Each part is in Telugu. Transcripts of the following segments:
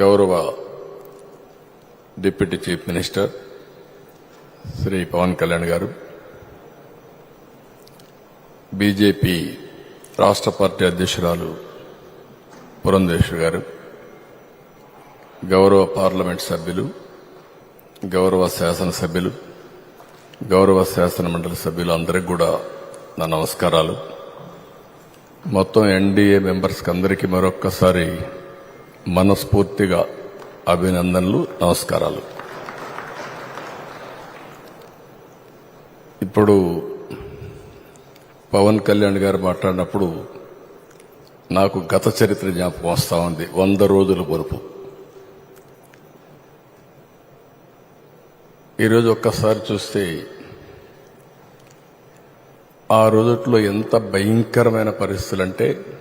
గౌరవ deputy chief minister Shri Pawan Kalyan గారు బీజేపీ రాష్ట్ర పార్టీ అధ్యక్షురాలు పురంధేశ్వరి గారు గౌరవ పార్లమెంట్ సభ్యులు గౌరవ శాసనసభ్యులు గౌరవ శాసన మండలి సభ్యులు అందరికి కూడా నా నమస్కారాలు. మొత్తం ఎన్డీఏ మెంబర్స్కి అందరికీ మరొక్కసారి మనస్ఫూర్తిగా అభినందనలు నమస్కారాలు. ఇప్పుడు పవన్ కళ్యాణ్ గారు మాట్లాడినప్పుడు నాకు గత చరిత్ర జ్ఞాపకం వస్తూ ఉంది. వంద రోజుల పొరుపు. ఈరోజు ఒక్కసారి చూస్తే ఆ రోజుట్లో ఎంత భయంకరమైన పరిస్థితులు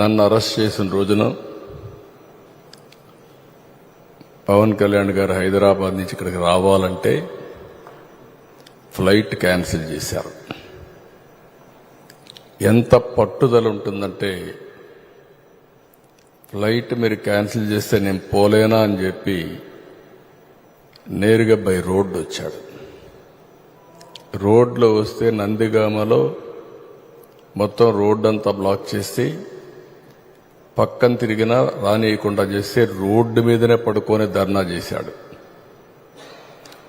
నన్ను అరెస్ట్ చేసిన రోజున పవన్ కళ్యాణ్ గారు హైదరాబాద్ నుంచి ఇక్కడికి రావాలంటే ఫ్లైట్ క్యాన్సిల్ చేశారు. ఎంత పట్టుదల ఉంటుందంటే ఫ్లైట్ మీరు క్యాన్సిల్ చేస్తే నేను పోలేనా అని చెప్పి నేరుగా బై రోడ్డు వచ్చాడు. రోడ్లో వస్తే నందిగామలో మొత్తం రోడ్డు అంతా బ్లాక్ చేసి పక్కన తిరిగినా రానియకుండా చేస్తే రోడ్డు మీదనే పడుకొని ధర్నా చేశాడు.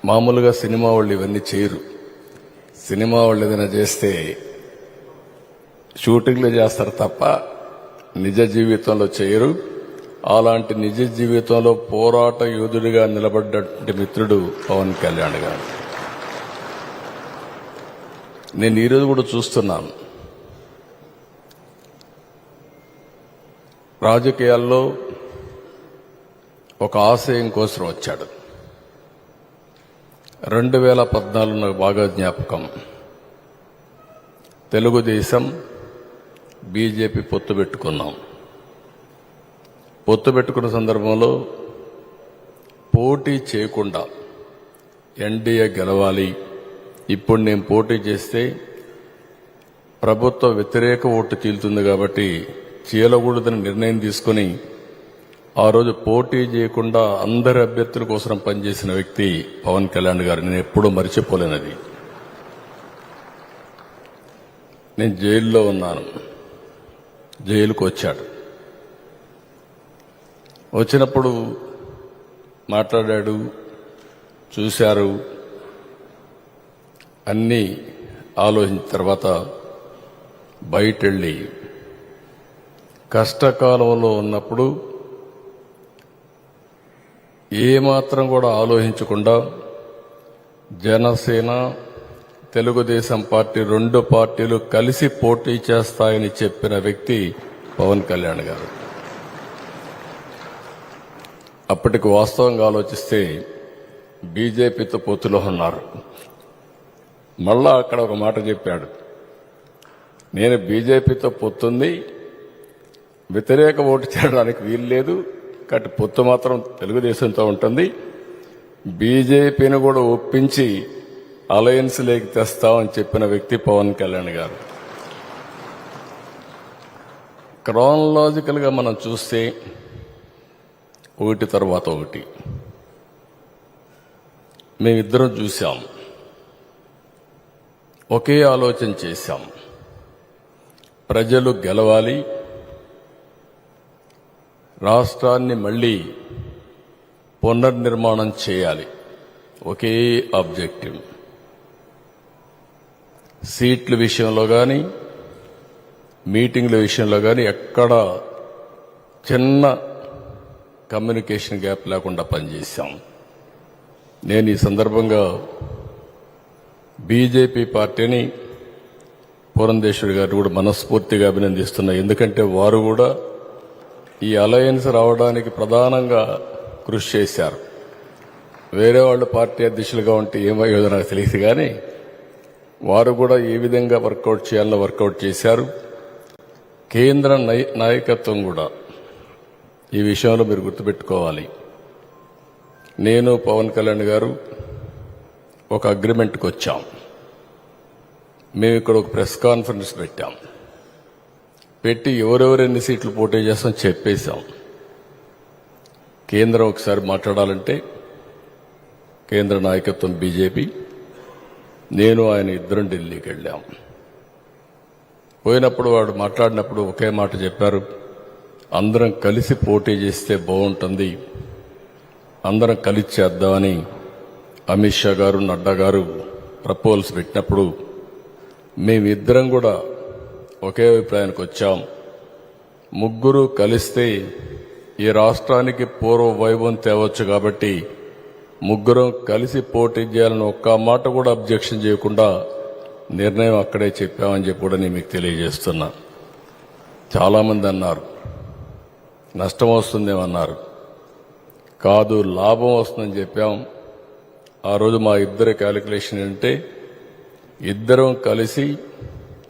మామూలుగా సినిమా వాళ్ళు ఇవన్నీ చేయరు. సినిమా వాళ్ళు ఏదైనా చేస్తే షూటింగ్లు చేస్తారు తప్ప నిజ జీవితంలో చేయరు. అలాంటి నిజ జీవితంలో పోరాట యోధుడిగా నిలబడ్డటువంటి మిత్రుడు పవన్ కళ్యాణ్ గారు. నేను ఈరోజు కూడా చూస్తున్నాను. రాజకీయాల్లో ఒక ఆశయం కోసం వచ్చాడు. రెండు వేల పద్నాలుగు నాకు బాగా జ్ఞాపకం. తెలుగుదేశం బీజేపీ పొత్తు పెట్టుకున్నాం. పొత్తు పెట్టుకున్న సందర్భంలో పోటీ చేయకుండా ఎన్డీఏ గెలవాలి. ఇప్పుడు నేను పోటీ చేస్తే ప్రభుత్వ వ్యతిరేక ఓటు తీలుతుంది కాబట్టి చీలకూడదని నిర్ణయం తీసుకుని ఆ రోజు పోటీ చేయకుండా అందరి అభ్యర్థుల కోసం పనిచేసిన వ్యక్తి పవన్ కళ్యాణ్ గారు. నేను ఎప్పుడూ మర్చిపోలేనది నేను జైల్లో ఉన్నాను. జైలుకు వచ్చాడు. వచ్చినప్పుడు మాట్లాడాడు చూశారు. అన్నీ ఆలోచించిన తర్వాత బయటెళ్ళి కష్టకాలంలో ఉన్నప్పుడు ఏమాత్రం కూడా ఆలోచించకుండా జనసేన తెలుగుదేశం పార్టీ రెండు పార్టీలు కలిసి పోటీ చేస్తాయని చెప్పిన వ్యక్తి పవన్ కళ్యాణ్ గారు. అప్పటికి వాస్తవంగా ఆలోచిస్తే బీజేపీతో పొత్తులో ఉన్నారు. మళ్ళా అక్కడ ఒక మాట చెప్పాడు. నేను బీజేపీతో పొత్తుంది వ్యతిరేక ఓటు చేరడానికి వీలు లేదు కాబట్టి పొత్తు మాత్రం తెలుగుదేశంతో ఉంటుంది. బీజేపీని కూడా ఒప్పించి అలయన్స్ లేకి తెస్తామని చెప్పిన వ్యక్తి పవన్ కళ్యాణ్ గారు. క్రోనలాజికల్గా మనం చూస్తే ఒకటి తర్వాత ఒకటి. మేమిద్దరం చూసాం ఒకే ఆలోచన చేశాం. ప్రజలు గెలవాలి. రాష్ట్రాన్ని మళ్ళీ పునర్నిర్మాణం చేయాలి. ఒకే ఆబ్జెక్టివ్. సీట్ల విషయంలో కానీ మీటింగ్ల విషయంలో కానీ ఎక్కడ చిన్న కమ్యూనికేషన్ గ్యాప్ లేకుండా పనిచేశాం. నేను ఈ సందర్భంగా బీజేపీ పార్టీని పురంధేశ్వరి గారు కూడా మనస్ఫూర్తిగా అభినందిస్తున్నా. ఎందుకంటే వారు కూడా ఈ అలయన్స్ రావడానికి ప్రధానంగా కృషి చేశారు. వేరే వాళ్ళు పార్టీ అధ్యక్షులుగా ఉంటే ఏమయ్యేదో నాకు తెలియదు కానీ వారు కూడా ఏ విధంగా వర్కౌట్ చేయాలో వర్కౌట్ చేశారు. కేంద్ర నై- నాయకత్వం కూడా ఈ విషయంలో మీరు గుర్తుపెట్టుకోవాలి. నేను పవన్ కళ్యాణ్ గారు ఒక అగ్రిమెంట్కి వచ్చాం. మేము ఇక్కడ ఒక ప్రెస్ కాన్ఫరెన్స్ పెట్టాం. పెట్టి ఎవరెవరు ఎన్ని సీట్లు పోటీ చేస్తాం చెప్పేశాం. కేంద్రం ఒకసారి మాట్లాడాలంటే కేంద్ర నాయకత్వం బీజేపీ నేను ఆయన ఇద్దరం ఢిల్లీకి వెళ్ళాం. పోయినప్పుడు వాడు మాట్లాడినప్పుడు ఒకే మాట చెప్పారు అందరం కలిసి పోటీ చేస్తే బాగుంటుంది అందరం కలిసి చేద్దామని అమిత్ షా గారు నడ్డా గారు ప్రపోజల్స్ పెట్టినప్పుడు మేమిద్దరం కూడా ఒకే అభిప్రాయానికి వచ్చాం. ముగ్గురు కలిస్తే ఈ రాష్ట్రానికి పూర్వ వైభవం తేవచ్చు కాబట్టి ముగ్గురం కలిసి పోటీ చేయాలని ఒక్క మాట కూడా అబ్జెక్షన్ చేయకుండా నిర్ణయం అక్కడే చెప్పామని చెప్పి కూడా నేను మీకు తెలియజేస్తున్నా. చాలామంది అన్నారు నష్టం వస్తుందేమన్నారు. కాదు లాభం వస్తుందని చెప్పాం. ఆ రోజు మా ఇద్దరి క్యాలిక్యులేషన్ అంటే ఇద్దరం కలిసి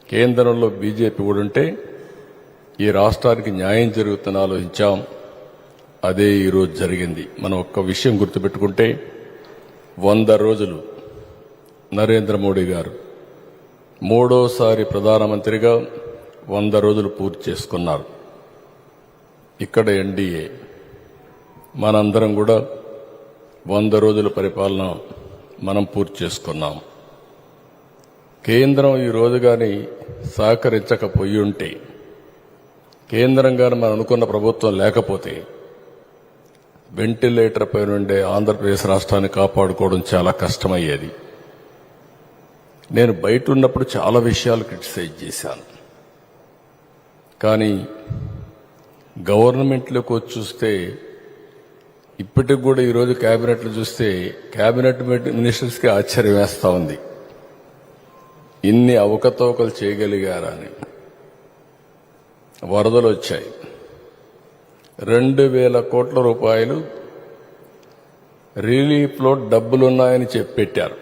కేంద్రంలో బీజేపీ కూడా ఉంటే ఈ రాష్ట్రానికి న్యాయం జరుగుతుందని ఆలోచించాం. అదే ఈరోజు జరిగింది. మనం ఒక్క విషయం గుర్తుపెట్టుకుంటే వంద రోజులు నరేంద్ర మోడీ గారు మూడోసారి ప్రధానమంత్రిగా వంద రోజులు పూర్తి చేసుకున్నారు. ఇక్కడ ఎన్డీఏ మనందరం కూడా వంద రోజుల పరిపాలన మనం పూర్తి చేసుకున్నాం. కేంద్రం ఈ రోజు కానీ సహకరించకపోయి ఉంటే కేంద్రం కానీ మనం అనుకున్న ప్రభుత్వం లేకపోతే వెంటిలేటర్ పై నుండే ఆంధ్రప్రదేశ్ రాష్ట్రాన్ని కాపాడుకోవడం చాలా కష్టమయ్యేది. నేను బయట ఉన్నప్పుడు చాలా విషయాలు క్రిటిసైజ్ చేశాను. కానీ గవర్నమెంట్లోకి వచ్చి చూస్తే ఇప్పటికి కూడా ఈరోజు క్యాబినెట్లు చూస్తే క్యాబినెట్ మినిస్టర్స్కి ఆశ్చర్యం వేస్తూ ఉంది. ఇన్ని అవకతవకలు చేయగలిగారా అని వరదలు వచ్చాయి రెండు వేల కోట్ల రూపాయలు రిలీఫ్లో డబ్బులున్నాయని చెప్పి పెట్టారు.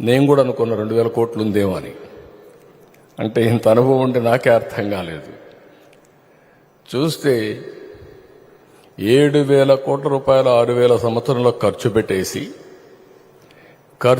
నేను కూడా అనుకున్న రెండు వేల కోట్లు ఉందేమో అని. అంటే ఇంత అనుభవం ఉంటే నాకే అర్థం కాలేదు. చూస్తే ఏడు వేల కోట్ల రూపాయలు ఆరు వేల సంవత్సరంలో ఖర్చు పెట్టేసి ఖర్చు